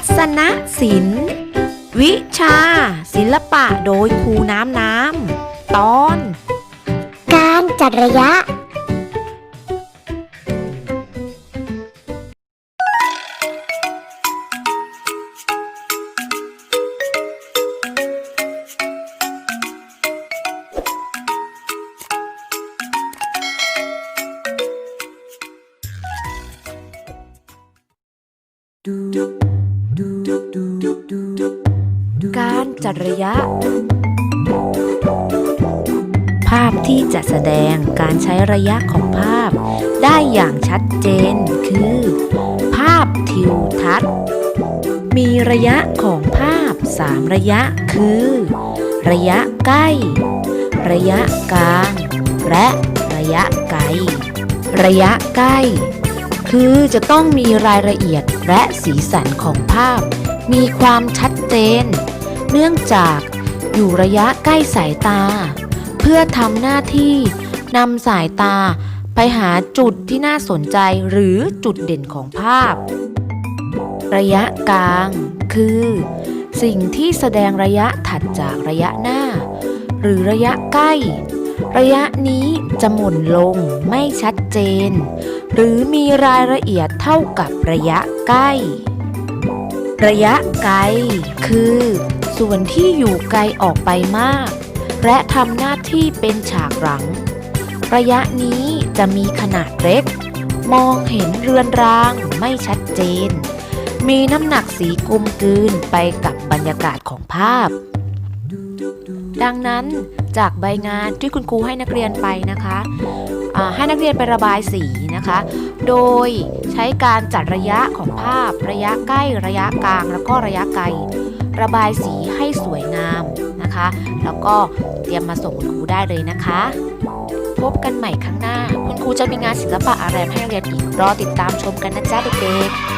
ทัศนศิลป์วิชา ศิลปะโดยครูน้ำน้ำตอน การจัดระยะ การจัดระยะ ภาพที่จะแสดงการใช้ระยะของภาพ ได้อย่างชัดเจนคือ ภาพทิวทัศน์ มีระยะของภาพ3ระยะคือ ระยะใกล้ ระยะกลาง และระยะไกล ระยะใกล้ คือจะต้องมีรายละเอียด และสีสันของภาพ มีความชัดเจน เนื่องจากอยู่ระยะใกล้สายตา เพื่อทำหน้าที่นำสายตาไปหาจุดที่น่าสนใจหรือจุดเด่นของภาพ ระยะกลาง คือ สิ่งที่แสดงระยะถัดจากระยะหน้า หรือระยะใกล้ ระยะนี้จะหม่นลงไม่ชัดเจน หรือมีรายละเอียดเท่ากับระยะใกล้ ระยะไกล คือ ส่วนที่อยู่ไกลออกไปมาก และทำหน้าที่เป็นฉากหลัง ระยะนี้จะมีขนาดเล็ก มองเห็นเรือนรางไม่ชัดเจน มีน้ำหนักสีกลมกลืนไปกับบรรยากาศของภาพ ดังนั้น จากใบงานที่คุณครูให้นักเรียนไปนะคะให้นักเรียนไประบายสีนะคะ โดยใช้การจัดระยะของภาพ ระยะใกล้ ระยะกลาง แล้วก็ระยะไกล ระบายสีให้สวยงามนะคะ แล้วก็เตรียมมาส่งคุณครูได้เลยนะคะ พบกันใหม่ครั้งหน้า คุณครูจะมีงานศิลปะอะไรให้นักเรียนอีกรอติดตามชมกันนะจ๊ะเด็กๆ